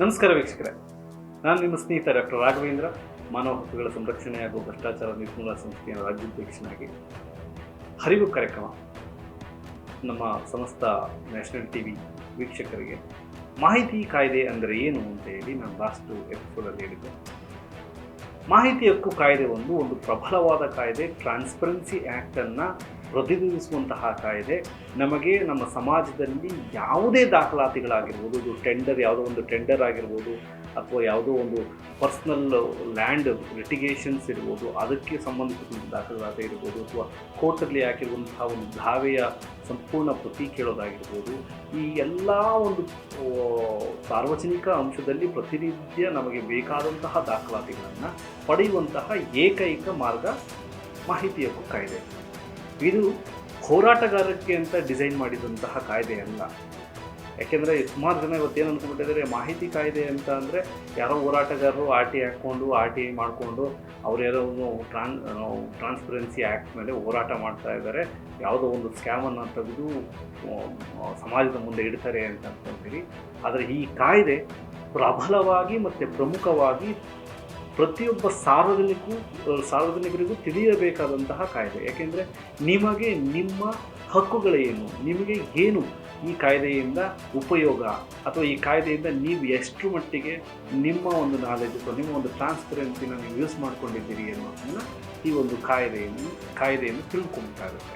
ನಮಸ್ಕಾರ ವೀಕ್ಷಕರೇ. ನಾನು ನಿಮ್ಮ ಸ್ನೇಹಿತ ಡಾಕ್ಟರ್ ರಾಘವೇಂದ್ರ, ಮಾನವ ಹಕ್ಕುಗಳ ಸಂರಕ್ಷಣೆ ಹಾಗೂ ಭ್ರಷ್ಟಾಚಾರ ನಿರ್ಮೂಲನಾ ಸಂಸ್ಥೆಯ ರಾಜ್ಯಾಧ್ಯಕ್ಷನಾಗಿ. ಹರಿವು ಕಾರ್ಯಕ್ರಮ ನಮ್ಮ ಸಮಸ್ತ ನ್ಯಾಷನಲ್ ಟಿ ವಿ ವೀಕ್ಷಕರಿಗೆ. ಮಾಹಿತಿ ಕಾಯ್ದೆ ಅಂದರೆ ಏನು ಅಂತ ಹೇಳಿ ನಾನು ಲಾಸ್ಟ್ ಎಪಿಸೋಡಲ್ಲಿ ಹೇಳಿದ್ದೆ. ಮಾಹಿತಿ ಹಕ್ಕು ಕಾಯ್ದೆ ಒಂದು ಒಂದು ಪ್ರಬಲವಾದ ಕಾಯ್ದೆ ಟ್ರಾನ್ಸ್ಪರೆನ್ಸಿ ಆ್ಯಕ್ಟನ್ನು ಪ್ರತಿನಿಧಿಸುವಂತಹ ಕಾಯಿದೆ ನಮಗೆ ನಮ್ಮ ಸಮಾಜದಲ್ಲಿ ಯಾವುದೇ ದಾಖಲಾತಿಗಳಾಗಿರ್ಬೋದು, ಇದು ಟೆಂಡರ್ ಯಾವುದೋ ಒಂದು ಟೆಂಡರ್ ಆಗಿರ್ಬೋದು, ಅಥವಾ ಯಾವುದೋ ಒಂದು ಪರ್ಸ್ನಲ್ ಲ್ಯಾಂಡ್ ಲಿಟಿಗೇಷನ್ಸ್ ಇರ್ಬೋದು, ಅದಕ್ಕೆ ಸಂಬಂಧಿಸಿದ ದಾಖಲಾತಿ ಇರ್ಬೋದು, ಅಥವಾ ಕೋರ್ಟಲ್ಲಿ ಹಾಕಿರುವಂತಹ ಒಂದು ದಾವೆಯ ಸಂಪೂರ್ಣ ಪ್ರತಿ ಕೇಳೋದಾಗಿರ್ಬೋದು, ಈ ಎಲ್ಲ ಒಂದು ಸಾರ್ವಜನಿಕ ಅಂಶದಲ್ಲಿ ಪ್ರತಿನಿತ್ಯ ನಮಗೆ ಬೇಕಾದಂತಹ ದಾಖಲಾತಿಗಳನ್ನು ಪಡೆಯುವಂತಹ ಏಕೈಕ ಮಾರ್ಗ ಮಾಹಿತಿಯ ಕಾಯ್ದೆ. ಇದು ಹೋರಾಟಗಾರಕ್ಕೆ ಅಂತ ಡಿಸೈನ್ ಮಾಡಿದಂತಹ ಕಾಯ್ದೆ ಅಲ್ಲ. ಯಾಕೆಂದರೆ ಸುಮಾರು ಜನ ಇವತ್ತೇನು ಅಂದ್ಕೊಂಡ್ಬಿಟ್ಟಿದ್ದಾರೆ ಮಾಹಿತಿ ಕಾಯ್ದೆ ಅಂತ ಅಂದರೆ ಯಾರೋ ಹೋರಾಟಗಾರರು ಆರ್ ಟಿ ಹಾಕ್ಕೊಂಡು ಆರ್ ಟಿ ಐ ಮಾಡಿಕೊಂಡು ಅವ್ರು ಯಾರೋ ಒಂದು ಟ್ರಾನ್ ಟ್ರಾನ್ಸ್ಪರೆನ್ಸಿ ಆ್ಯಕ್ಟ್ ಮೇಲೆ ಹೋರಾಟ ಮಾಡ್ತಾ ಇದ್ದಾರೆ. ಯಾವುದೋ ಒಂದು ಸ್ಕ್ಯಾಮನ್ನು ತೆಗೆದು ಸಮಾಜದ ಮುಂದೆ ಇಡ್ತಾರೆ ಅಂತ ಅಂದ್ಕೊಳ್ತೀರಿ ಆದರೆ ಈ ಕಾಯ್ದೆ ಪ್ರಬಲವಾಗಿ ಮತ್ತು ಪ್ರಮುಖವಾಗಿ ಪ್ರತಿಯೊಬ್ಬ ಸಾರ್ವಜನಿಕೂ ಸಾರ್ವಜನಿಕರಿಗೂ ತಿಳಿಯಬೇಕಾದಂತಹ ಕಾಯ್ದೆ. ಯಾಕೆಂದರೆ ನಿಮಗೆ ನಿಮ್ಮ ಹಕ್ಕುಗಳೇನು, ನಿಮಗೆ ಏನು ಈ ಕಾಯ್ದೆಯಿಂದ ಉಪಯೋಗ ಅಥವಾ ಈ ಕಾಯ್ದೆಯಿಂದ ನೀವು ಎಷ್ಟು ಮಟ್ಟಿಗೆ ನಿಮ್ಮ ಒಂದು ನಾಲೆಜ್ ಅಥವಾ ನಿಮ್ಮ ಒಂದು ಟ್ರಾನ್ಸ್ಪರೆನ್ಸಿನ ನೀವು ಯೂಸ್ ಮಾಡ್ಕೊಂಡಿದ್ದೀರಿ ಅನ್ನೋದನ್ನು ಈ ಒಂದು ಕಾಯ್ದೆಯನ್ನು ಕಾಯ್ದೆಯನ್ನು ತಿಳ್ಕೊಬೇಕಾಗುತ್ತೆ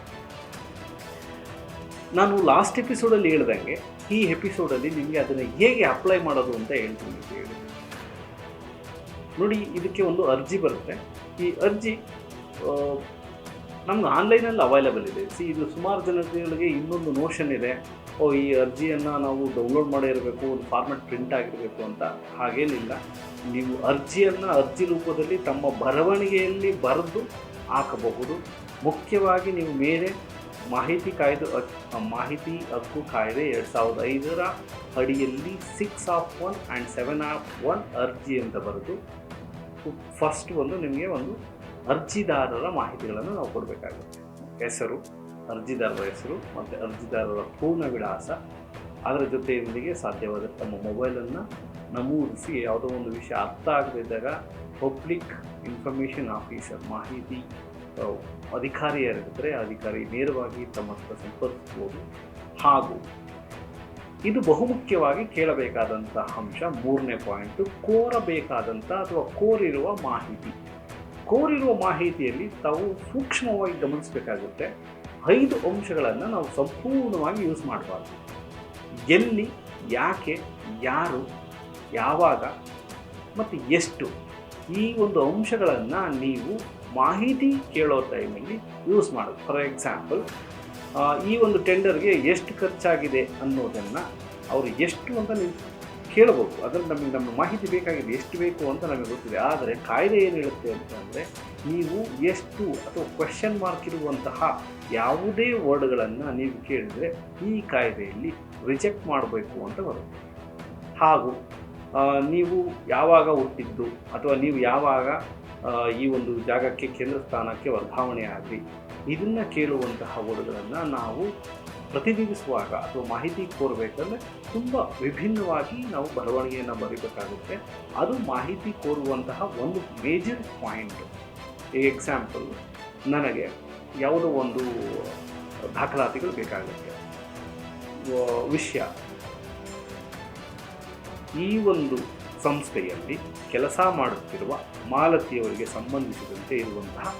ನಾನು ಲಾಸ್ಟ್ ಎಪಿಸೋಡಲ್ಲಿ ಹೇಳ್ದಂಗೆ ಈ ಎಪಿಸೋಡಲ್ಲಿ ನಿಮಗೆ ಅದನ್ನು ಹೇಗೆ ಅಪ್ಲೈ ಮಾಡೋದು ಅಂತ ಹೇಳ್ತೀನಿ ನೋಡಿ, ಇದಕ್ಕೆ ಒಂದು ಅರ್ಜಿ ಬರುತ್ತೆ. ಈ ಅರ್ಜಿ ನಮ್ಗೆ ಆನ್ಲೈನಲ್ಲಿ ಅವೈಲೇಬಲ್ ಇದೆ. ಸಿ ಇದು ಸುಮಾರು ಜನಗಳಿಗೆ ಇನ್ನೊಂದು ನೋಷನ್ ಇದೆ. ಓ, ಈ ಅರ್ಜಿಯನ್ನು ನಾವು ಡೌನ್ಲೋಡ್ ಮಾಡಿರಬೇಕು ಒಂದು ಫಾರ್ಮೆಟ್ ಪ್ರಿಂಟ್ ಆಗಿರಬೇಕು ಅಂತ. ಹಾಗೇನಿಲ್ಲ. ನೀವು ಅರ್ಜಿಯನ್ನು ಅರ್ಜಿ ರೂಪದಲ್ಲಿ ತಮ್ಮ ಬರವಣಿಗೆಯಲ್ಲಿ ಬರೆದು ಹಾಕಬಹುದು. ಮುಖ್ಯವಾಗಿ ನೀವು ಮೇಲೆ ಮಾಹಿತಿ ಕಾಯ್ದೆ ಮಾಹಿತಿ ಹಕ್ಕು ಕಾಯ್ದೆ ಎರಡು ಸಾವಿರದ ಐದರ ಅಡಿಯಲ್ಲಿ six of one and seven of one ಅರ್ಜಿ ಅಂತ ಬರೆದು ಫಸ್ಟ್ ಒಂದು ನಿಮಗೆ ಒಂದು ಅರ್ಜಿದಾರರ ಮಾಹಿತಿಗಳನ್ನು ನಾವು ಕೊಡಬೇಕಾಗುತ್ತೆ. ಹೆಸರು, ಅರ್ಜಿದಾರರ ಹೆಸರು ಮತ್ತು ಅರ್ಜಿದಾರರ ಪೂರ್ಣ ವಿಳಾಸ. ಅದರ ಜೊತೆಯೊಂದಿಗೆ ಸಾಧ್ಯವಾದರೆ ತಮ್ಮ ಮೊಬೈಲನ್ನು ನಮೂದಿಸಿ ಯಾವುದೋ ಒಂದು ವಿಷಯ ಅರ್ಥ ಆಗದಿದ್ದಾಗ ಪಬ್ಲಿಕ್ ಇನ್ಫಾರ್ಮೇಷನ್ ಆಫೀಸರ್ ಮಾಹಿತಿ ಅಧಿಕಾರಿ ಯಾರಿರ್ತಾರೆ ಅಧಿಕಾರಿ ನೇರವಾಗಿ ತಮ್ಮ ಹತ್ರ ಸಂಪರ್ಕಿಸ್ಬೋದು. ಹಾಗೂ ಇದು ಬಹುಮುಖ್ಯವಾಗಿ ಕೇಳಬೇಕಾದಂತಹ ಅಂಶ. ಮೂರನೇ ಪಾಯಿಂಟು ಕೋರಬೇಕಾದಂಥ ಅಥವಾ ಕೋರಿರುವ ಮಾಹಿತಿ. ಕೋರಿರುವ ಮಾಹಿತಿಯಲ್ಲಿ ತಾವು ಸೂಕ್ಷ್ಮವಾಗಿ ಗಮನಿಸಬೇಕಾಗುತ್ತೆ. ಐದು ಅಂಶಗಳನ್ನು ನಾವು ಸಂಪೂರ್ಣವಾಗಿ ಯೂಸ್ ಮಾಡಬಾರ್ದು. ಎಲ್ಲಿ, ಯಾಕೆ, ಯಾರು, ಯಾವಾಗ ಮತ್ತು ಎಷ್ಟು ಈ ಒಂದು ಅಂಶಗಳನ್ನು ನೀವು ಮಾಹಿತಿ ಕೇಳೋ ಟೈಮಲ್ಲಿ ಯೂಸ್ ಮಾಡೋದು ಫಾರ್ ಎಕ್ಸಾಂಪಲ್ ಈ ಒಂದು ಟೆಂಡರ್ಗೆ ಎಷ್ಟು ಖರ್ಚಾಗಿದೆ ಅನ್ನೋದನ್ನು ಅವರು ಎಷ್ಟು ಅಂತ ನೀವು ಕೇಳಬಹುದು ಅದರಲ್ಲಿ ನಮಗೆ ನಮ್ಮ ಮಾಹಿತಿ ಬೇಕಾಗಿದೆ. ಎಷ್ಟು ಬೇಕು ಅಂತ ನಮಗೆ ಗೊತ್ತಿದೆ. ಆದರೆ ಕಾಯ್ದೆ ಏನು ಹೇಳುತ್ತೆ ಅಂತಂದರೆ ನೀವು ಎಷ್ಟು ಅಥವಾ ಕ್ವೆಶನ್ ಮಾರ್ಕ್ ಇರುವಂತಹ ಯಾವುದೇ ವರ್ಡ್ಗಳನ್ನು ನೀವು ಕೇಳಿದರೆ ಈ ಕಾಯ್ದೆಯಲ್ಲಿ ರಿಜೆಕ್ಟ್ ಮಾಡಬೇಕು ಅಂತ ಬರುತ್ತೆ. ಹಾಗೂ ನೀವು ಯಾವಾಗ ಹುಟ್ಟಿದ್ದು ಅಥವಾ ನೀವು ಯಾವಾಗ ಈ ಒಂದು ಜಾಗಕ್ಕೆ ಕೇಂದ್ರ ಸ್ಥಾನಕ್ಕೆ ವರ್ಗಾವಣೆ ಆಗಲಿ ಇದನ್ನು ಕೇಳುವಂತಹ ವರ್ಡ್ಗಳನ್ನು ನಾವು ಪ್ರತಿನಿಧಿಸುವಾಗ ಅಥವಾ ಮಾಹಿತಿ ಕೋರಬೇಕಂದ್ರೆ ತುಂಬ ವಿಭಿನ್ನವಾಗಿ ನಾವು ಬರವಣಿಗೆಯನ್ನು ಬರೀಬೇಕಾಗುತ್ತೆ. ಅದು ಮಾಹಿತಿ ಕೋರುವಂತಹ ಒಂದು ಮೇಜರ್ ಪಾಯಿಂಟ್ ಎಕ್ಸಾಂಪಲ್ ನನಗೆ ಯಾವುದೋ ಒಂದು ದಾಖಲಾತಿಗಳು ಬೇಕಾಗುತ್ತೆ. ವಿಷಯ. ಈ ಒಂದು ಸಂಸ್ಥೆಯಲ್ಲಿ ಕೆಲಸ ಮಾಡುತ್ತಿರುವ ಮಾಲತಿಯವರಿಗೆ ಸಂಬಂಧಿಸಿದಂತೆ ಇರುವಂತಹ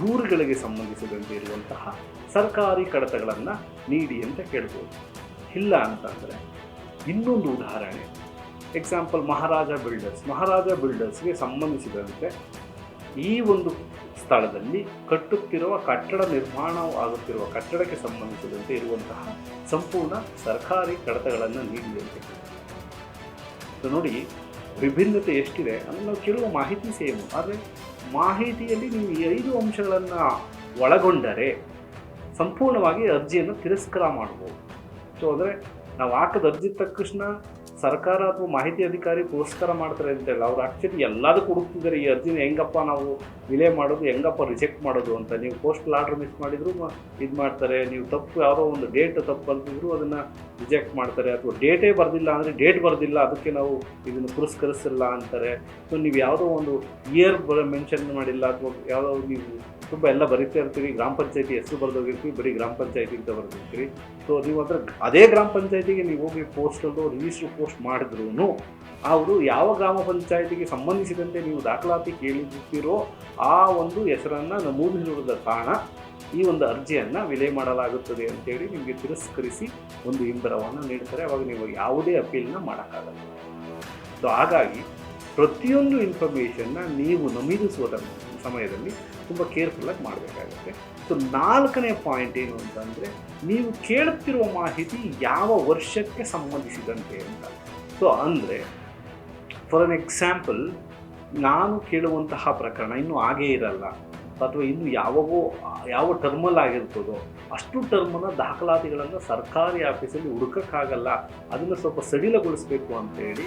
ದೂರುಗಳಿಗೆ ಸಂಬಂಧಿಸಿದಂತೆ ಇರುವಂತಹ ಸರ್ಕಾರಿ ಕಡತಗಳನ್ನು ನೀಡಿ ಅಂತ ಕೇಳ್ಬೋದು ಇಲ್ಲ ಅಂತಂದರೆ ಇನ್ನೊಂದು ಉದಾಹರಣೆ. ಎಕ್ಸಾಂಪಲ್ ಮಹಾರಾಜ ಬಿಲ್ಡರ್ಸ್ ಮಹಾರಾಜ ಬಿಲ್ಡರ್ಸ್ಗೆ ಸಂಬಂಧಿಸಿದಂತೆ ಈ ಒಂದು ಸ್ಥಳದಲ್ಲಿ ಕಟ್ಟುತ್ತಿರುವ ಕಟ್ಟಡ ನಿರ್ಮಾಣ ಆಗುತ್ತಿರುವ ಕಟ್ಟಡಕ್ಕೆ ಸಂಬಂಧಿಸಿದಂತೆ ಇರುವಂತಹ ಸಂಪೂರ್ಣ ಸರ್ಕಾರಿ ಕಡತಗಳನ್ನು ನೀಡಿ. ಸೊ ನೋಡಿ, ವಿಭಿನ್ನತೆ ಎಷ್ಟಿದೆ ಅಂದರೆ ನಾವು ಕೇಳುವ ಮಾಹಿತಿ ಸೇಮು. ಆದರೆ ಮಾಹಿತಿಯಲ್ಲಿ ನೀವು ಈ ಐದು ಅಂಶಗಳನ್ನು ಒಳಗೊಂಡರೆ ಸಂಪೂರ್ಣವಾಗಿ ಅರ್ಜಿಯನ್ನು ತಿರಸ್ಕಾರ ಮಾಡ್ಬೋದು. ಸೊ ಅಂದರೆ ನಾವು ಹಾಕದ ಅರ್ಜಿ ತಕ್ಷಣ ಸರ್ಕಾರ ಅಥವಾ ಮಾಹಿತಿ ಅಧಿಕಾರಿ ಪುರಸ್ಕಾರ ಮಾಡ್ತಾರೆ ಅಂತೇಳಿ ಅವ್ರು ಆ್ಯಕ್ಚುಲಿ ಎಲ್ಲದಕ್ಕೂ ಹುಡುಕ್ತಿದ್ದಾರೆ, ಈ ಅರ್ಜಿನ ಹೆಂಗಪ್ಪ ನಾವು ವಿಲೇ ಮಾಡೋದು, ಹೆಂಗಪ್ಪ ರಿಜೆಕ್ಟ್ ಮಾಡೋದು ಅಂತ. ನೀವು ಪೋಸ್ಟಲ್ ಆರ್ಡರ್ ಮಿಸ್ ಮಾಡಿದ್ರು ಇದು ಮಾಡ್ತಾರೆ, ನೀವು ತಪ್ಪು ಯಾವುದೋ ಒಂದು ಡೇಟ್ ತಪ್ಪು ಬರ್ತಿದ್ರು ಅದನ್ನು ರಿಜೆಕ್ಟ್ ಮಾಡ್ತಾರೆ. ಅಥವಾ ಡೇಟೇ ಬರೆದಿಲ್ಲ ಅಂದರೆ ಡೇಟ್ ಬರೆದಿಲ್ಲ, ಅದಕ್ಕೆ ನಾವು ಇದನ್ನು ಪುರಸ್ಕರಿಸಿಲ್ಲ ಅಂತಾರೆ. ಸೊ ನೀವು ಯಾವುದೋ ಒಂದು ಇಯರ್ ಮೆನ್ಷನ್ ಮಾಡಿಲ್ಲ, ಅಥವಾ ಯಾವುದೋ ನೀವು ತುಂಬ ಎಲ್ಲ ಬರೀತಾ ಇರ್ತೀವಿ. ಗ್ರಾಮ ಪಂಚಾಯತಿ ಹೆಸರು ಬರೆದೋಗಿರ್ತೀವಿ, ಬರೀ ಗ್ರಾಮ ಪಂಚಾಯತಿ ಅಂತ ಬರೆದಿರ್ತೀರಿ ಸೊ ನೀವು ಅದರ ಅದೇ ಗ್ರಾಮ ಪಂಚಾಯತಿಗೆ ನೀವು ಹೋಗಿ ಪೋಸ್ಟಲ್ಲೂ ರಿಜಿಸ್ಟರ್ ಪೋಸ್ಟ್ ಮಾಡಿದ್ರು ಅವರು ಯಾವ ಗ್ರಾಮ ಪಂಚಾಯತಿಗೆ ಸಂಬಂಧಿಸಿದಂತೆ ನೀವು ದಾಖಲಾತಿ ಕೇಳಿರ್ತೀರೋ ಆ ಒಂದು ಹೆಸರನ್ನು ನಮೂದಿಸಿರುವುದರ ಕಾರಣ ಈ ಒಂದು ಅರ್ಜಿಯನ್ನು ವಿಲೆ ಮಾಡಲಾಗುತ್ತದೆ ಅಂತೇಳಿ ನಿಮಗೆ ತಿರಸ್ಕರಿಸಿ ಒಂದು ಹಿಂಬರವನ್ನು ನೀಡ್ತಾರೆ. ಅವಾಗ ನೀವು ಯಾವುದೇ ಅಪೀಲ್ನ ಮಾಡೋಕ್ಕಾಗಲ್ಲ. ಸೊ ಹಾಗಾಗಿ ಪ್ರತಿಯೊಂದು ಇನ್ಫಾರ್ಮೇಷನ್ನ ನೀವು ನಮೂದಿಸುವ ಸಮಯದಲ್ಲಿ ತುಂಬ ಕೇರ್ಫುಲ್ಲಾಗಿ ಮಾಡಬೇಕಾಗುತ್ತೆ. ಸೊ ನಾಲ್ಕನೇ ಪಾಯಿಂಟ್ ಏನು ಅಂತಂದರೆ, ನೀವು ಕೇಳುತ್ತಿರುವ ಮಾಹಿತಿ ಯಾವ ವರ್ಷಕ್ಕೆ ಸಂಬಂಧಿಸಿದಂತೆ ಅಂತ. ಸೊ ಅಂದರೆ ಫಾರ್ ಅನ್ ಎಕ್ಸಾಂಪಲ್ ನಾನು ಕೇಳುವಂತಹ ಪ್ರಕರಣ ಇನ್ನೂ ಆಗೇ ಇರಲ್ಲ. ಅಥವಾ ಇನ್ನು ಯಾವಾಗೋ, ಯಾವ ಟರ್ಮಲ್ ಆಗಿರ್ತದೋ, ಅಷ್ಟು ಟರ್ಮನ ದಾಖಲಾತಿಗಳನ್ನು ಸರ್ಕಾರಿ ಆಫೀಸಲ್ಲಿ ಹುಡುಕಕ್ಕಾಗಲ್ಲ. ಅದನ್ನು ಸ್ವಲ್ಪ ಸಡಿಲಗೊಳಿಸಬೇಕು ಅಂತೇಳಿ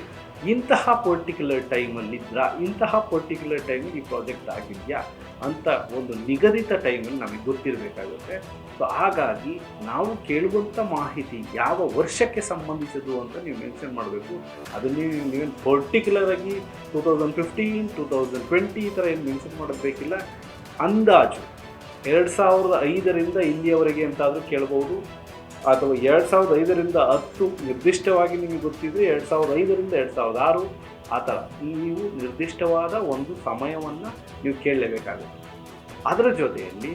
ಇಂತಹ ಪರ್ಟಿಕ್ಯುಲರ್ ಟೈಮಲ್ಲಿದ್ದ ಇಂತಹ ಪರ್ಟಿಕ್ಯುಲರ್ ಟೈಮಿಗೆ ಈ ಪ್ರಾಜೆಕ್ಟ್ ಆಗಿದೆಯಾ ಅಂತ ಒಂದು ನಿಗದಿತ ಟೈಮಲ್ಲಿ ನಮಗೆ ಗೊತ್ತಿರಬೇಕಾಗುತ್ತೆ. ಸೊ ಹಾಗಾಗಿ ನಾವು ಕೇಳುವಂಥ ಮಾಹಿತಿ ಯಾವ ವರ್ಷಕ್ಕೆ ಸಂಬಂಧಿಸಿದ್ದು ಅಂತ ನೀವು ಮೆನ್ಷನ್ ಮಾಡಬೇಕು. ಅದನ್ನು ನೀವೇನು ಪರ್ಟಿಕ್ಯುಲರ್ ಆಗಿ two thousand fifteen two thousand twenty ಈ ಥರ ಏನು ಮೆನ್ಷನ್ ಮಾಡಬೇಕಿಲ್ಲ. ಅಂದಾಜು, ಎರಡು ಸಾವಿರದ ಐದರಿಂದ ಇಲ್ಲಿಯವರೆಗೆ ಅಂತಾದರೂ ಕೇಳ್ಬೋದು. ಅಥವಾ ಎರಡು ಸಾವಿರದ ಐದರಿಂದ ಹತ್ತು ನಿರ್ದಿಷ್ಟವಾಗಿ ನಿಮಗೆ ಗೊತ್ತಿದ್ರೆ ಎರಡು ಸಾವಿರದ ಐದರಿಂದ ಎರಡು ಸಾವಿರದ ಆರು ಆ ಥರ. ನೀವು ನಿರ್ದಿಷ್ಟವಾದ ಒಂದು ಸಮಯವನ್ನು ನೀವು ಕೇಳಲೇಬೇಕಾಗುತ್ತೆ. ಅದರ ಜೊತೆಯಲ್ಲಿ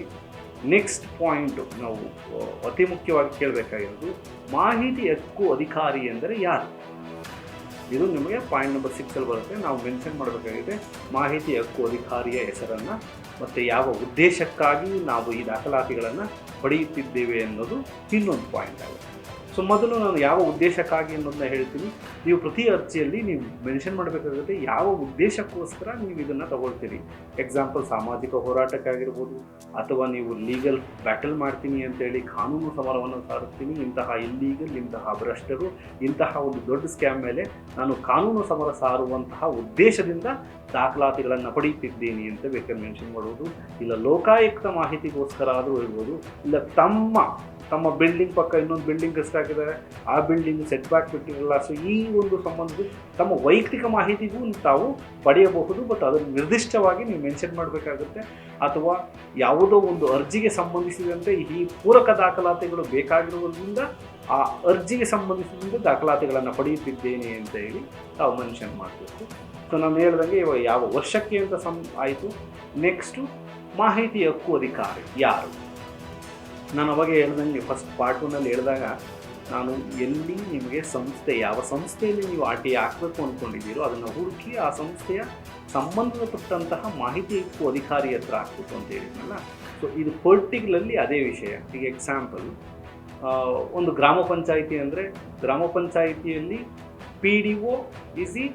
ನೆಕ್ಸ್ಟ್ ಪಾಯಿಂಟು ನಾವು ಅತಿ ಮುಖ್ಯವಾಗಿ ಕೇಳಬೇಕಾಗಿರೋದು ಮಾಹಿತಿ ಹಕ್ಕು ಅಧಿಕಾರಿ ಎಂದರೆ ಯಾರು? ಇದು ನಿಮಗೆ ಪಾಯಿಂಟ್ ನಂಬರ್ ಸಿಕ್ಸಲ್ಲಿ ಬರುತ್ತೆ. ನಾವು ಮೆನ್ಷನ್ ಮಾಡಬೇಕಾಗಿದೆ ಮಾಹಿತಿ ಹಕ್ಕು ಅಧಿಕಾರಿಯ ಹೆಸರನ್ನು. ಮತ್ತು ಯಾವ ಉದ್ದೇಶಕ್ಕಾಗಿ ನಾವು ಈ ದಾಖಲಾತಿಗಳನ್ನು ಪಡೆಯುತ್ತಿದ್ದೇವೆ ಅನ್ನೋದು ಇನ್ನೊಂದು ಪಾಯಿಂಟ್ ಆಗುತ್ತೆ. ಸೊ ಮೊದಲು ನಾನು ಯಾವ ಉದ್ದೇಶಕ್ಕಾಗಿ ಅನ್ನೋದನ್ನ ಹೇಳ್ತೀನಿ. ನೀವು ಪ್ರತಿ ಅರ್ಜಿಯಲ್ಲಿ ನೀವು ಮೆನ್ಷನ್ ಮಾಡಬೇಕಾಗುತ್ತೆ ಯಾವ ಉದ್ದೇಶಕ್ಕೋಸ್ಕರ ನೀವು ಇದನ್ನು ತಗೊಳ್ತೀರಿ. ಎಕ್ಸಾಂಪಲ್ ಸಾಮಾಜಿಕ ಹೋರಾಟಕ್ಕಾಗಿರ್ಬೋದು, ಅಥವಾ ನೀವು ಲೀಗಲ್ ಬ್ಯಾಟಲ್ ಮಾಡ್ತೀನಿ ಅಂತೇಳಿ ಕಾನೂನು ಸಮರವನ್ನು ಸಾರುತ್ತೀನಿ ಇಂತಹ ಇಲ್ಲೀಗಲ್ ಇಂತಹ ಭ್ರಷ್ಟರು, ಇಂತಹ ಒಂದು ದೊಡ್ಡ ಸ್ಕ್ಯಾಮ್ ಮೇಲೆ ನಾನು ಕಾನೂನು ಸಮರ ಸಾರುವಂತಹ ಉದ್ದೇಶದಿಂದ ದಾಖಲಾತಿಗಳನ್ನು ಪಡೆಯುತ್ತಿದ್ದೀನಿ ಅಂತ ಬೇಕಾದ್ರೆ ಮೆನ್ಷನ್ ಮಾಡುವುದು. ಇಲ್ಲ ಲೋಕಾಯುಕ್ತ ಮಾಹಿತಿಗೋಸ್ಕರ ಆದರೂ ಇರ್ಬೋದು ಇಲ್ಲ ತಮ್ಮ ತಮ್ಮ ಬಿಲ್ಡಿಂಗ್ ಪಕ್ಕ ಇನ್ನೊಂದು ಬಿಲ್ಡಿಂಗ್ ಎಷ್ಟಾಗಿದ್ದಾರೆ ಆ ಬಿಲ್ಡಿಂಗ್ ಸೆಟ್ ಬ್ಯಾಕ್ ಬಿಟ್ಟಿರಲ್ಲ. ಸೊ ಈ ಒಂದು ಸಂಬಂಧದ ತಮ್ಮ ವೈಯಕ್ತಿಕ ಮಾಹಿತಿಗೂ ತಾವು ಪಡೆಯಬಹುದು ಬಟ್ ಅದನ್ನು ನಿರ್ದಿಷ್ಟವಾಗಿ ನೀವು ಮೆನ್ಷನ್ ಮಾಡಬೇಕಾಗುತ್ತೆ. ಅಥವಾ ಯಾವುದೋ ಒಂದು ಅರ್ಜಿಗೆ ಸಂಬಂಧಿಸಿದಂತೆ ಈ ಪೂರಕ ದಾಖಲಾತಿಗಳು ಬೇಕಾಗಿರುವುದರಿಂದ ಆ ಅರ್ಜಿಗೆ ಸಂಬಂಧಿಸಿದಂತೆ ದಾಖಲಾತಿಗಳನ್ನು ಪಡೆಯುತ್ತಿದ್ದೇನೆ ಅಂತ ಹೇಳಿ ತಾವು ಮೆನ್ಷನ್ ಮಾಡಬೇಕು. ಸೊ ನಾನು ಹೇಳ್ದಂಗೆ ಇವಾಗ ಯಾವ ವರ್ಷಕ್ಕೆ ಅಂತ ಸಂ ಆಯಿತು. ನೆಕ್ಸ್ಟು ಮಾಹಿತಿ ಹಕ್ಕು ಅಧಿಕಾರಿ ಯಾರು? ನಾನು ಅವಾಗ ಹೇಳ್ದಂಗೆ ಫಸ್ಟ್ ಪಾರ್ಟ್ ಒನ್ನಲ್ಲಿ ಹೇಳಿದಾಗ, ನಾನು ಎಲ್ಲಿ ನಿಮಗೆ ಸಂಸ್ಥೆ ಯಾವ ಸಂಸ್ಥೆಯಲ್ಲಿ ನೀವು ಆರ್ ಟಿ ಹಾಕಬೇಕು ಅಂದ್ಕೊಂಡಿದ್ದೀರೋ ಅದನ್ನು ಹುಡುಕಿ ಆ ಸಂಸ್ಥೆಯ ಸಂಬಂಧಪಟ್ಟಂತಹ ಮಾಹಿತಿ ಹಕ್ಕು ಅಧಿಕಾರಿ ಹತ್ರ ಹಾಕಬೇಕು ಅಂತ ಹೇಳಿದ್ನಲ್ಲ. ಸೊ ಇದು ಪರ್ಟಿಕ್ಯುಲರ್ಲಿ ಅದೇ ವಿಷಯ. ಈಗ ಎಕ್ಸಾಂಪಲ್ ಒಂದು ಗ್ರಾಮ ಪಂಚಾಯಿತಿ ಅಂದರೆ ಗ್ರಾಮ ಪಂಚಾಯಿತಿಯಲ್ಲಿ P D O is the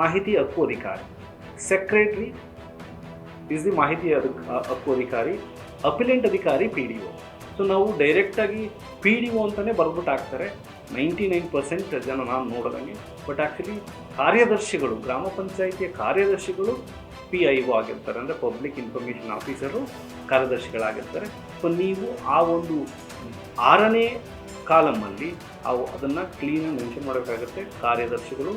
ಮಾಹಿತಿ ಹಕ್ಕು ಅಧಿಕಾರಿ. ಸೆಕ್ರೆಟ್ರಿ ಇಸ್ ದಿ ಮಾಹಿತಿ ಹಕ್ಕು ಅಧಿಕಾರಿ. ಅಪಿಲೆಂಟ್ ಅಧಿಕಾರಿ ಪಿ ಡಿ ಒ ಸೊ ನಾವು ಡೈರೆಕ್ಟಾಗಿ ಪಿ ಡಿ ಒ ಅಂತಲೇ ಬರ್ಬಿಟ್ಟು ಹಾಕ್ತಾರೆ. ನೈಂಟಿ ನೈನ್ ಪರ್ಸೆಂಟ್ ಜನ ನಾನು ನೋಡಿದಂಗೆ. ಬಟ್ ಆ್ಯಕ್ಚುಲಿ ಕಾರ್ಯದರ್ಶಿಗಳು, ಗ್ರಾಮ ಪಂಚಾಯಿತಿಯ ಕಾರ್ಯದರ್ಶಿಗಳು ಪಿ ಐ ಒ ಆಗಿರ್ತಾರೆ. ಅಂದರೆ ಪಬ್ಲಿಕ್ ಇನ್ಫಾರ್ಮೇಷನ್ ಆಫೀಸರು ಕಾರ್ಯದರ್ಶಿಗಳಾಗಿರ್ತಾರೆ. ಸೊ ನೀವು ಆ ಒಂದು ಆರನೇ ಕಾಲಮಲ್ಲಿ ಅವು ಅದನ್ನು ಕ್ಲೀನಾಗಿ ಮೆನ್ಷನ್ ಮಾಡಬೇಕಾಗುತ್ತೆ. ಕಾರ್ಯದರ್ಶಿಗಳು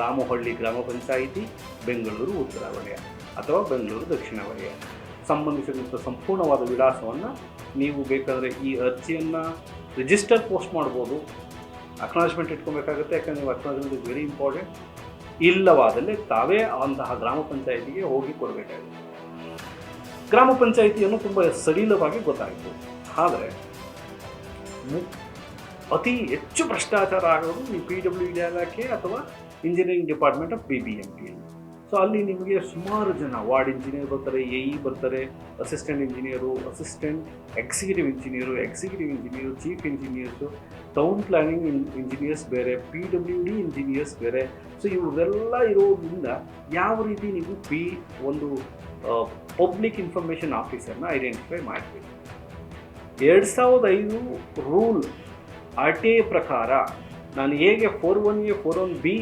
ರಾಮಹಳ್ಳಿ ಗ್ರಾಮ ಪಂಚಾಯಿತಿ, ಬೆಂಗಳೂರು ಉತ್ತರ ವಲಯ ಅಥವಾ ಬೆಂಗಳೂರು ದಕ್ಷಿಣ ವಲಯ. ಸಂಬಂಧಿಸಿದಂಥ ಸಂಪೂರ್ಣವಾದ ವಿಳಾಸವನ್ನು ನೀವು ಬೇಕಾದರೆ ಈ ಅರ್ಜಿಯನ್ನು ರಿಜಿಸ್ಟರ್ ಪೋಸ್ಟ್ ಮಾಡ್ಬೋದು. ಅಕ್ನಾಲಜ್ಮೆಂಟ್ ಇಟ್ಕೊಬೇಕಾಗುತ್ತೆ, ಯಾಕಂದರೆ ನೀವು ಅಕ್ನಾಲಜ್ಮೆಂಟ್ ಇಸ್ ವೆರಿ ಇಂಪಾರ್ಟೆಂಟ್ ಇಲ್ಲವಾದಲ್ಲಿ ತಾವೇ ಅಂತಹ ಗ್ರಾಮ ಪಂಚಾಯಿತಿಗೆ ಹೋಗಿ ಕೊಡಬೇಕಾಗುತ್ತೆ. ಗ್ರಾಮ ಪಂಚಾಯಿತಿಯನ್ನು ತುಂಬ ಸಡಿಲವಾಗಿ ಗೊತ್ತಾಯಿತು ಆದರೆ ಅತಿ ಹೆಚ್ಚು ಭ್ರಷ್ಟಾಚಾರ ಆಗೋದು ಈ ಪಿ ಡಬ್ಲ್ಯೂ ಡಿ ಇಲಾಖೆ ಅಥವಾ engineering department of B B M P so ಅಲ್ಲಿ ನಿಮಗೆ ಸುಮಾರು ಜನ, ವಾರ್ಡ್ ಇಂಜಿನಿಯರ್ ಬರ್ತಾರೆ ಎ ಇ ಬರ್ತಾರೆ assistant engineer assistant executive engineer executive engineer chief engineers town planning engineers ಬೇರೆ ಪಿ ಡಬ್ಲ್ಯೂ ಡಿ ಇಂಜಿನಿಯರ್ಸ್ ಬೇರೆ. ಸೊ ಇವರೆಲ್ಲ ಇರೋದ್ರಿಂದ ಯಾವ ರೀತಿ ನೀವು ಪಿ ಒಂದು ಪಬ್ಲಿಕ್ ಇನ್ಫಾರ್ಮೇಷನ್ ಆಫೀಸರ್ನ ಐಡೆಂಟಿಫೈ ಮಾಡಬೇಕು ಎರಡು ಸಾವಿರದ ಐದು ರೂಲ್ ಆರ್ ಟಿ ಐ ಪ್ರಕಾರ ನಾನು ಹೇಗೆ four one A four one B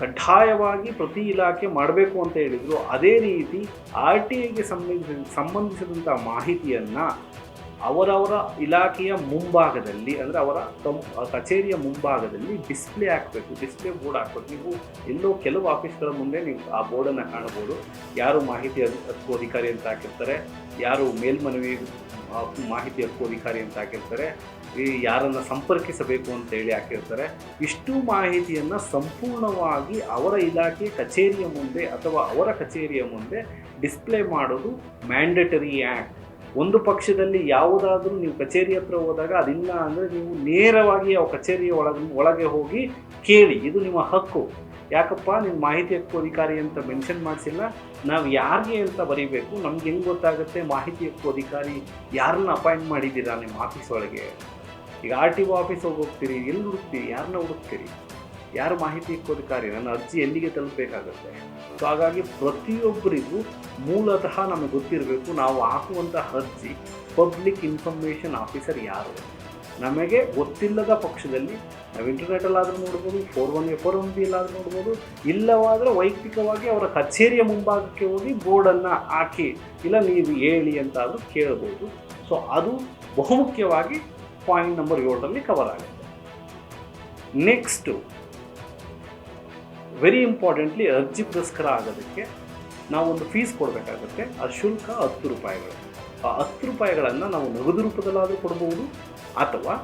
ಕಡ್ಡಾಯವಾಗಿ ಪ್ರತಿ ಇಲಾಖೆ ಮಾಡಬೇಕು ಅಂತ ಹೇಳಿದರು, ಅದೇ ರೀತಿ ಆರ್ ಟಿ ಐಗೆ ಸಂಬಂಧಿಸಿದ ಸಂಬಂಧಿಸಿದಂಥ ಮಾಹಿತಿಯನ್ನು ಅವರವರ ಇಲಾಖೆಯ ಮುಂಭಾಗದಲ್ಲಿ, ಅಂದರೆ ಅವರ ಕಚೇರಿಯ ಮುಂಭಾಗದಲ್ಲಿ ಡಿಸ್ಪ್ಲೇ ಹಾಕಬೇಕು, ಡಿಸ್ಪ್ಲೇ ಬೋರ್ಡ್ ಹಾಕಬೇಕು. ನೀವು ಎಲ್ಲೋ ಕೆಲವು ಆಫೀಸ್ಗಳ ಮುಂದೆ ನೀವು ಆ ಬೋರ್ಡನ್ನು ಕಾಣಬಹುದು. ಯಾರು ಮಾಹಿತಿ ಹಕ್ಕು ಅಧಿಕಾರಿ ಅಂತ ಹಾಕಿರ್ತಾರೆ, ಯಾರು ಮೇಲ್ಮನವಿ ಮಾಹಿತಿ ಹಕ್ಕು ಅಧಿಕಾರಿ ಅಂತ ಹಾಕಿರ್ತಾರೆ. ಈ ಯಾರನ್ನು ಸಂಪರ್ಕಿಸಬೇಕು ಅಂತ ಹೇಳಿ ಹಾಕಿರ್ತಾರೆ. ಇಷ್ಟು ಮಾಹಿತಿಯನ್ನು ಸಂಪೂರ್ಣವಾಗಿ ಅವರ ಇಲಾಖೆ ಕಚೇರಿಯ ಮುಂದೆ ಅಥವಾ ಅವರ ಕಚೇರಿಯ ಮುಂದೆ ಡಿಸ್ಪ್ಲೇ ಮಾಡೋದು ಮ್ಯಾಂಡೇಟರಿ ಆ್ಯಕ್ಟ್ ಒಂದು ಪಕ್ಷದಲ್ಲಿ ಯಾವುದಾದ್ರೂ ನೀವು ಕಚೇರಿ ಹತ್ರ ಹೋದಾಗ ಅದಿಲ್ಲ ಅಂದರೆ ನೀವು ನೇರವಾಗಿ ಆ ಕಚೇರಿಯ ಒಳಗೆ ಒಳಗೆ ಹೋಗಿ ಕೇಳಿ, ಇದು ನಿಮ್ಮ ಹಕ್ಕು. ಯಾಕಪ್ಪ ನಿಮ್ಮ ಮಾಹಿತಿ ಹಕ್ಕು ಅಧಿಕಾರಿ ಅಂತ ಮೆನ್ಷನ್ ಮಾಡಿಸಿಲ್ಲ. ನಾವು ಯಾರಿಗೆ ಅಂತ ಬರೀಬೇಕು, ನಮ್ಗೆ ಹೆಂಗೆ ಗೊತ್ತಾಗುತ್ತೆ ಮಾಹಿತಿ ಹಕ್ಕು ಅಧಿಕಾರಿ ಯಾರನ್ನ ಅಪಾಯಿಂಟ್ ಮಾಡಿದ್ದೀರಾ ನಿಮ್ಮ ಆಫೀಸ್ ಒಳಗೆ? ಈಗ ಆರ್ ಟಿ ಒ ಆಫೀಸ್ ಹೋಗಿ ಹೋಗ್ತೀರಿ, ಎಲ್ಲಿ ಹುಡುಕ್ತೀರಿ ಯಾರನ್ನ ಹುಡುಕ್ತೀರಿ? ಯಾರು ಮಾಹಿತಿ ಇಕ್ಕೋದಕ್ಕಾರಿ ನನ್ನ ಅರ್ಜಿ ಎಲ್ಲಿಗೆ ತಲುಪಬೇಕಾಗುತ್ತೆ? ಸೊ ಹಾಗಾಗಿ ಪ್ರತಿಯೊಬ್ಬರಿಗೂ ಮೂಲತಃ ನಮಗೆ ಗೊತ್ತಿರಬೇಕು, ನಾವು ಹಾಕುವಂಥ ಅರ್ಜಿ ಪಬ್ಲಿಕ್ ಇನ್ಫಾರ್ಮೇಷನ್ ಆಫೀಸರ್ ಯಾರು? ನಮಗೆ ಗೊತ್ತಿಲ್ಲದ ಪಕ್ಷದಲ್ಲಿ ನಾವು ಇಂಟರ್ನೆಟಲ್ಲಾದರೂ ನೋಡ್ಬೋದು four one four one B ಎಲ್ಲಾದರೂ ನೋಡ್ಬೋದು, ಇಲ್ಲವಾದರೆ ವೈಯಕ್ತಿಕವಾಗಿ ಅವರ ಕಚೇರಿಯ ಮುಂಭಾಗಕ್ಕೆ ಹೋಗಿ ಬೋರ್ಡನ್ನು ಹಾಕಿ, ಇಲ್ಲ ನೀವು ಹೇಳಿ ಅಂತಾದರೂ ಕೇಳ್ಬೋದು. ಸೊ ಅದು ಬಹುಮುಖ್ಯವಾಗಿ ಪಾಯಿಂಟ್ ನಂಬರ್ ಏಳರಲ್ಲಿ ಕವರ್ ಆಗುತ್ತೆ. ನೆಕ್ಸ್ಟು ವೆರಿ ಇಂಪಾರ್ಟೆಂಟ್ಲಿ ಅರ್ಜಿ ಪುರಸ್ಕಾರ ಆಗೋದಕ್ಕೆ ನಾವೊಂದು ಫೀಸ್ ಕೊಡಬೇಕಾಗುತ್ತೆ. ಆ ಶುಲ್ಕ ಹತ್ತು ರೂಪಾಯಿಗಳು. ಆ ಹತ್ತು ರೂಪಾಯಿಗಳನ್ನು ನಾವು ನಗದು ರೂಪದಲ್ಲಾದರೂ ಕೊಡಬಹುದು ಅಥವಾ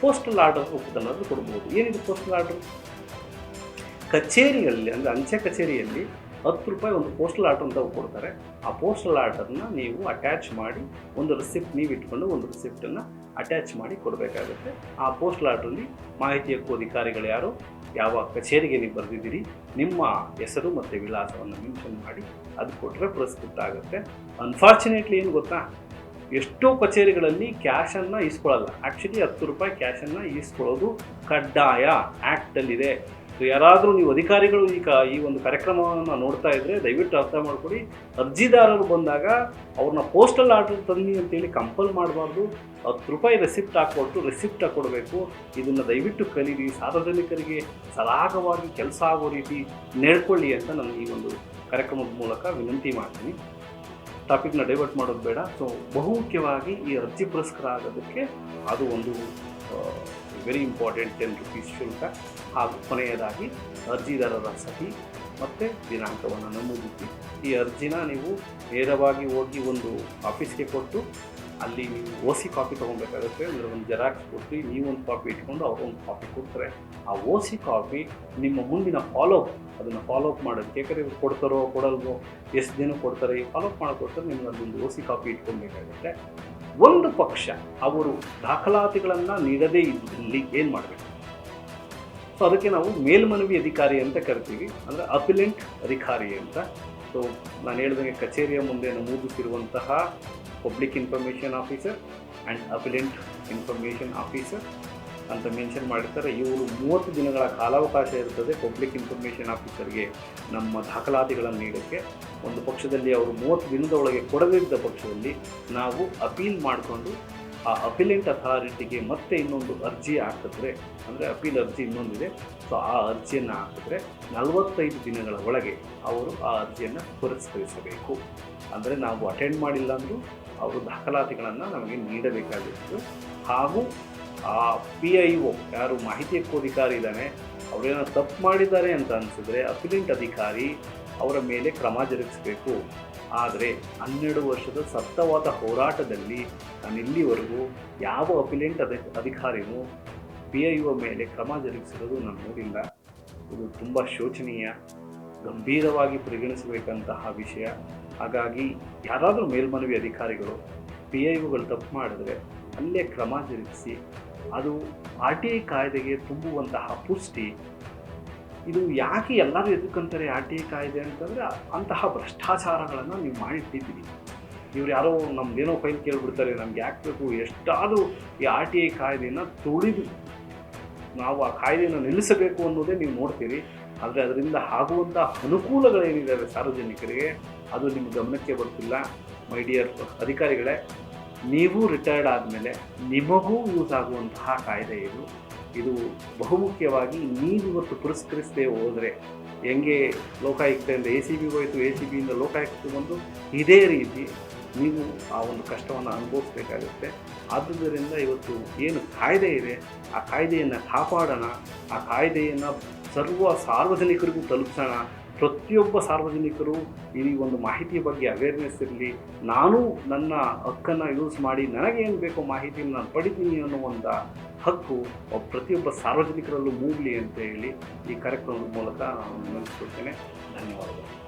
ಪೋಸ್ಟಲ್ ಆರ್ಡರ್ ರೂಪದಲ್ಲಾದರೂ ಕೊಡ್ಬೋದು. ಏನಿದೆ ಪೋಸ್ಟಲ್ ಆರ್ಡರ್ ಕಚೇರಿಯಲ್ಲಿ, ಅಂದರೆ ಅಂಚೆ ಕಚೇರಿಯಲ್ಲಿ ಹತ್ತು ರೂಪಾಯಿ ಒಂದು ಪೋಸ್ಟಲ್ ಆರ್ಡರ್ ಅಂತ ಕೊಡ್ತಾರೆ. ಆ ಪೋಸ್ಟಲ್ ಆರ್ಡರ್ನ ನೀವು ಅಟ್ಯಾಚ್ ಮಾಡಿ ಒಂದು ರಿಸಿಪ್ಟ್ ನೀವು ಇಟ್ಕೊಂಡು ಒಂದು ರಿಸಿಪ್ಟನ್ನು ಅಟ್ಯಾಚ್ ಮಾಡಿ ಕೊಡಬೇಕಾಗುತ್ತೆ. ಆ ಪೋಸ್ಟಲ್ ಆರ್ಡ್ರಲ್ಲಿ ಮಾಹಿತಿ ಹಕ್ಕು ಅಧಿಕಾರಿಗಳು ಯಾರು? ಯಾವ ಕಚೇರಿಗೆ ನೀವು ಬರೆದಿದ್ದೀರಿ? ನಿಮ್ಮ ಹೆಸರು ಮತ್ತು ವಿಳಾಸವನ್ನು ಮೆನ್ಷನ್ ಮಾಡಿ ಅದು ಕೊಟ್ಟರೆ ಪುರಸ್ಕೃತ ಆಗುತ್ತೆ. ಅನ್ಫಾರ್ಚುನೇಟ್ಲಿ ಏನು ಗೊತ್ತಾ? ಎಷ್ಟೋ ಕಚೇರಿಗಳಲ್ಲಿ ಕ್ಯಾಶನ್ನು ಇಸ್ಕೊಳ್ಳಲ್ಲ ಆ್ಯಕ್ಚುಲಿ ಹತ್ತು ರೂಪಾಯಿ ಕ್ಯಾಶನ್ನು ಇಸ್ಕೊಳ್ಳೋದು ಕಡ್ಡಾಯ ಆ್ಯಕ್ಟಲ್ಲಿದೆ ಸೊ ಯಾರಾದರೂ ನೀವು ಅಧಿಕಾರಿಗಳು ಈಗ ಈ ಒಂದು ಕಾರ್ಯಕ್ರಮವನ್ನು ನೋಡ್ತಾ ಇದ್ದರೆ ದಯವಿಟ್ಟು ಅರ್ಥ ಮಾಡಿಕೊಡಿ ಅರ್ಜಿದಾರರು ಬಂದಾಗ ಅವ್ರನ್ನ ಪೋಸ್ಟಲ್ ಆರ್ಡರ್ ತನ್ನಿ ಅಂತೇಳಿ ಕಂಪಲ್ ಮಾಡಬಾರ್ದು. ಹತ್ತು ರೂಪಾಯಿ ರೆಸಿಪ್ಟ್ ಹಾಕ್ಕೊಟ್ಟು ರೆಸಿಪ್ಟ್ ಕೊಡಬೇಕು. ಇದನ್ನು ದಯವಿಟ್ಟು ಕಲೀರಿ. ಸಾರ್ವಜನಿಕರಿಗೆ ಸರಾಗವಾಗಿ ಕೆಲಸ ಆಗೋ ರೀತಿ ನೆಡ್ಕೊಳ್ಳಿ ಅಂತ ನಾನು ಈ ಒಂದು ಕಾರ್ಯಕ್ರಮದ ಮೂಲಕ ವಿನಂತಿ ಮಾಡ್ತೀನಿ. ಟಾಪಿಕ್ನ ಡೈವರ್ಟ್ ಮಾಡೋದು ಬೇಡ. ಸೊ ಬಹುಮುಖ್ಯವಾಗಿ ಈ ಅರ್ಜಿ ಪುರಸ್ಕಾರ ಆಗೋದಕ್ಕೆ ಅದು ಒಂದು ವೆರಿ ಇಂಪಾರ್ಟೆಂಟ್ ಟೆನ್ ರುಪೀಸ್ ಶುಲ್ಕ ಹಾಗೂ ಕೊನೆಯದಾಗಿ ಅರ್ಜಿದಾರರ ಸಹಿ ಮತ್ತು ದಿನಾಂಕವನ್ನು ನಮೂದಿಸಿ. ಈ ಅರ್ಜಿನ ನೀವು ನೇರವಾಗಿ ಹೋಗಿ ಒಂದು ಆಫೀಸ್ಗೆ ಕೊಟ್ಟು ಅಲ್ಲಿ ನೀವು ಓ ಸಿ ಕಾಪಿ ತೊಗೊಬೇಕಾಗುತ್ತೆ. ಅಂದರೆ ಒಂದು ಜೆರಾಕ್ಸ್ ಕೊಟ್ಟು ನೀವೊಂದು ಕಾಪಿ ಇಟ್ಕೊಂಡು ಅವರು ಒಂದು ಕಾಪಿ ಕೊಡ್ತಾರೆ. ಆ ಓ ಸಿ ಕಾಪಿ ನಿಮ್ಮ ಮುಂದಿನ ಫಾಲೋಅಪ್ ಅದನ್ನು ಫಾಲೋಅಪ್ ಮಾಡೋದಕ್ಕೆ ಯಾಕಂದರೆ ಇವ್ರು ಕೊಡ್ತಾರೋ ಕೊಡಲ್ವೋ, ಎಷ್ಟು ದಿನ ಕೊಡ್ತಾರೆ, ಈ ಫಾಲೋಅಪ್ ಮಾಡೋಕ್ಕೋಸ್ಕರ ನಿಮ್ಗೆ ಅದೊಂದು ಓಸಿ ಕಾಪಿ ಇಟ್ಕೊಬೇಕಾಗುತ್ತೆ ಒಂದು ಪಕ್ಷ ಅವರು ದಾಖಲಾತಿಗಳನ್ನು ನೀಡದೇ ಇದ್ದಲ್ಲಿ ಏನು ಮಾಡಬೇಕು? ಸೊ ಅದಕ್ಕೆ ನಾವು ಮೇಲ್ಮನವಿ ಅಧಿಕಾರಿ ಅಂತ ಕರಿತೀವಿ, ಅಂದರೆ ಅಪಿಲೆಂಟ್ ಅಧಿಕಾರಿ ಅಂತ. ಸೊ ನಾನು ಹೇಳಿದಂಗೆ ಕಚೇರಿಯ ಮುಂದೆ ನಮೂದಿಸಿರುವಂತಹ public information officer and appellant information officer. ಅಂತ ಮೆನ್ಷನ್ ಮಾಡಿರ್ತಾರೆ. ಇವರು ಮೂವತ್ತು ದಿನಗಳ ಕಾಲಾವಕಾಶ ಇರ್ತದೆ ಪಬ್ಲಿಕ್ ಇನ್ಫಾರ್ಮೇಷನ್ ಆಫೀಸರ್ಗೆ ನಮ್ಮ ದಾಖಲಾತಿಗಳನ್ನು ನೀಡೋಕ್ಕೆ ಒಂದು ಪಕ್ಷದಲ್ಲಿ ಅವರು ಮೂವತ್ತು ದಿನದ ಒಳಗೆ ಕೊಡದಿದ್ದ ಪಕ್ಷದಲ್ಲಿ ನಾವು ಅಪೀಲ್ ಮಾಡಿಕೊಂಡು ಆ ಅಪಿಲೆಂಟ್ ಅಥಾರಿಟಿಗೆ ಮತ್ತೆ ಇನ್ನೊಂದು ಅರ್ಜಿ ಹಾಕಿದ್ರೆ, ಅಂದರೆ ಅಪೀಲ್ ಅರ್ಜಿ ಇನ್ನೊಂದಿದೆ. ಸೊ ಆ ಅರ್ಜಿಯನ್ನು ಹಾಕಿದ್ರೆ ನಲವತ್ತೈದು ದಿನಗಳ ಒಳಗೆ ಅವರು ಆ ಅರ್ಜಿಯನ್ನು ಪುರಸ್ಕರಿಸಬೇಕು. ಅಂದರೆ ನಾವು ಅಟೆಂಡ್ ಮಾಡಿಲ್ಲ ಅಂದರೂ ಅವರು ದಾಖಲಾತಿಗಳನ್ನು ನಮಗೆ ನೀಡಬೇಕಾಗಿತ್ತು. ಹಾಗೂ ಆ ಪಿ ಐ ಒ ಯಾರು ಮಾಹಿತಿ ಹಕ್ಕು ಅಧಿಕಾರಿ ಇದ್ದಾನೆ, ಅವರೇನೋ ತಪ್ಪು ಮಾಡಿದ್ದಾರೆ ಅಂತ ಅನಿಸಿದ್ರೆ ಅಪಿಲೆಂಟ್ ಅಧಿಕಾರಿ ಅವರ ಮೇಲೆ ಕ್ರಮ ಜರುಗಿಸಬೇಕು. ಆದರೆ ಹನ್ನೆರಡು ವರ್ಷದ ಸತ್ತವಾದ ಹೋರಾಟದಲ್ಲಿ ನಾನು ಇಲ್ಲಿವರೆಗೂ ಯಾವ ಅಪಿಲೆಂಟ್ ಅಧಿ, ಅಧಿಕಾರಿನೂ ಪಿ ಐ ಒ ಮೇಲೆ ಕ್ರಮ ಜರುಗಿಸಿರೋದು ನಾನು ನೋಡಿಲ್ಲ. ಇದು ತುಂಬ ಶೋಚನೀಯ, ಗಂಭೀರವಾಗಿ ಪರಿಗಣಿಸಬೇಕಂತಹ ವಿಷಯ. ಹಾಗಾಗಿ ಯಾರಾದರೂ ಮೇಲ್ಮನವಿ ಅಧಿಕಾರಿಗಳು ಪಿ ಐ ಒಗಳು ತಪ್ಪು ಮಾಡಿದ್ರೆ ಅಲ್ಲೇ ಕ್ರಮ ಜರುಗಿಸಿ ಅದು ಆರ್ ಟಿ ಐ ಕಾಯ್ದೆಗೆ ತುಂಬುವಂತಹ ಪುಷ್ಟಿ. ಇದು ಯಾಕೆ ಎಲ್ಲರೂ ಎದುಕಂತಾರೆ ಆರ್ ಟಿ ಐ ಕಾಯ್ದೆ ಅಂತಂದರೆ ಅಂತಹ ಭ್ರಷ್ಟಾಚಾರಗಳನ್ನು ನೀವು ಮಾಡಿಟ್ಟಿದ್ದೀರಿ. ಇವ್ರು ಯಾರೋ ನಮ್ದೇನೋ ಫೈಲ್ ಕೇಳಿಬಿಡ್ತಾರೆ, ನಮ್ಗೆ ಯಾಕೆ ಬೇಕು? ಎಷ್ಟಾದರೂ ಈ ಆರ್ ಟಿ ಐ ಕಾಯ್ದೆಯನ್ನು ತುಳಿದು ನಾವು ಆ ಕಾಯ್ದೆಯನ್ನು ನಿಲ್ಲಿಸಬೇಕು ಅನ್ನೋದೇ ನೀವು ನೋಡ್ತೀರಿ. ಆದರೆ ಅದರಿಂದ ಆಗುವಂಥ ಅನುಕೂಲಗಳೇನಿದ್ದಾವೆ ಸಾರ್ವಜನಿಕರಿಗೆ, ಅದು ನಿಮ್ಮ ಗಮನಕ್ಕೆ ಬರ್ತಿಲ್ಲ. ಮೈ ಡಿಯರ್ ಅಧಿಕಾರಿಗಳೇ ನೀವು ರಿಟೈರ್ಡ್ ಆದಮೇಲೆ ನಿಮಗೂ ಯೂಸ್ ಆಗುವಂತಹ ಕಾಯ್ದೆ ಇದು. ಇದು ಬಹುಮುಖ್ಯವಾಗಿ ನೀವು ಇವತ್ತು ಪುರಸ್ಕರಿಸದೆ ಹೋದರೆ ಹೆಂಗೆ ಲೋಕಾಯುಕ್ತೆಯಿಂದ ಎ ಸಿ ಬಿ ಹೋಯಿತು ಎ ಸಿ ಬಿಯಿಂದ ಲೋಕಾಯುಕ್ತ ಬಂದು ಇದೇ ರೀತಿ ನೀವು ಆ ಒಂದು ಕಷ್ಟವನ್ನು ಅನುಭವಿಸ್ಬೇಕಾಗುತ್ತೆ. ಆದುದರಿಂದ ಇವತ್ತು ಏನು ಕಾಯ್ದೆ ಇದೆ, ಆ ಕಾಯ್ದೆಯನ್ನು ಕಾಪಾಡೋಣ, ಆ ಕಾಯ್ದೆಯನ್ನು ಸರ್ವ ಸಾರ್ವಜನಿಕರಿಗೂ ತಲುಪಿಸೋಣ ಪ್ರತಿಯೊಬ್ಬ ಸಾರ್ವಜನಿಕರು ಈ ಒಂದು ಮಾಹಿತಿಯ ಬಗ್ಗೆ ಅವೇರ್ನೆಸ್ ಇರಲಿ. ನಾನು ನನ್ನ ಹಕ್ಕನ್ನು ಯೂಸ್ ಮಾಡಿ ನನಗೇನು ಬೇಕೋ ಮಾಹಿತಿಯನ್ನು ನಾನು ಪಡಿತೀನಿ ಅನ್ನೋ ಒಂದು ಹಕ್ಕು ಪ್ರತಿಯೊಬ್ಬ ಸಾರ್ವಜನಿಕರಲ್ಲೂ ಮೂಡಲಿ ಅಂತ ಹೇಳಿ ಈ ಕಾರ್ಯಕ್ರಮದ ಮೂಲಕ ನಾನು ನೆನೆಸ್ಕೊಳ್ತೇನೆ ಧನ್ಯವಾದಗಳು.